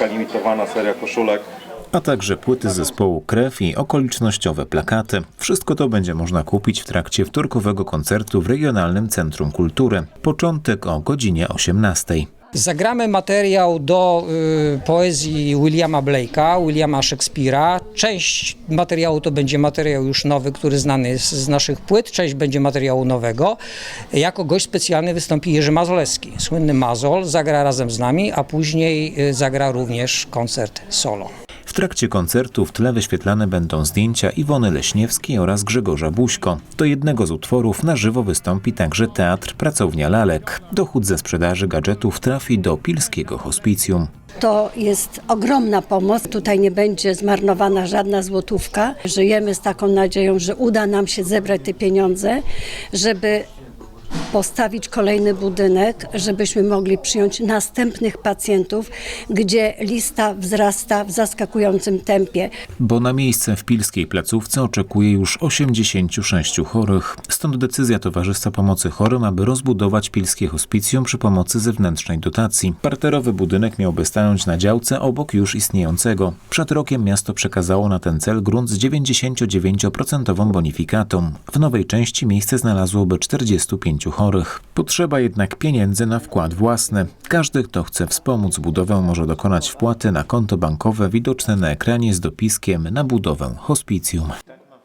taka limitowana seria koszulek. a także płyty zespołu Krew i okolicznościowe plakaty. Wszystko to będzie można kupić w trakcie wtorkowego koncertu w Regionalnym Centrum Kultury. Początek o godzinie 18. Zagramy materiał do y, poezji Williama Blake'a, Williama Shakespeare'a. Część materiału to będzie materiał już nowy, który znany jest z naszych płyt, część będzie materiału nowego. Jako gość specjalny wystąpi Jerzy Mazolewski. Słynny Mazol zagra razem z nami, a później y, zagra również koncert solo. W trakcie koncertu w tle wyświetlane będą zdjęcia Iwony Leśniewskiej oraz Grzegorza Buźko. Do jednego z utworów na żywo wystąpi także teatr Pracownia Lalek. Dochód ze sprzedaży gadżetów trafi do Pilskiego Hospicjum. To jest ogromna pomoc. Tutaj nie będzie zmarnowana żadna złotówka. Żyjemy z taką nadzieją, że uda nam się zebrać te pieniądze, żeby postawić kolejny budynek, żebyśmy mogli przyjąć następnych pacjentów, gdzie lista wzrasta w zaskakującym tempie. Bo na miejsce w pilskiej placówce oczekuje już 86 chorych. Stąd decyzja Towarzystwa Pomocy Chorym, aby rozbudować pilskie hospicjum przy pomocy zewnętrznej dotacji. Parterowy budynek miałby stanąć na działce obok już istniejącego. Przed rokiem miasto przekazało na ten cel grunt z 99% bonifikatą. W nowej części miejsce znalazłoby 45 chorych. Potrzeba jednak pieniędzy na wkład własny. Każdy, kto chce wspomóc budowę, może dokonać wpłaty na konto bankowe widoczne na ekranie z dopiskiem na budowę hospicjum.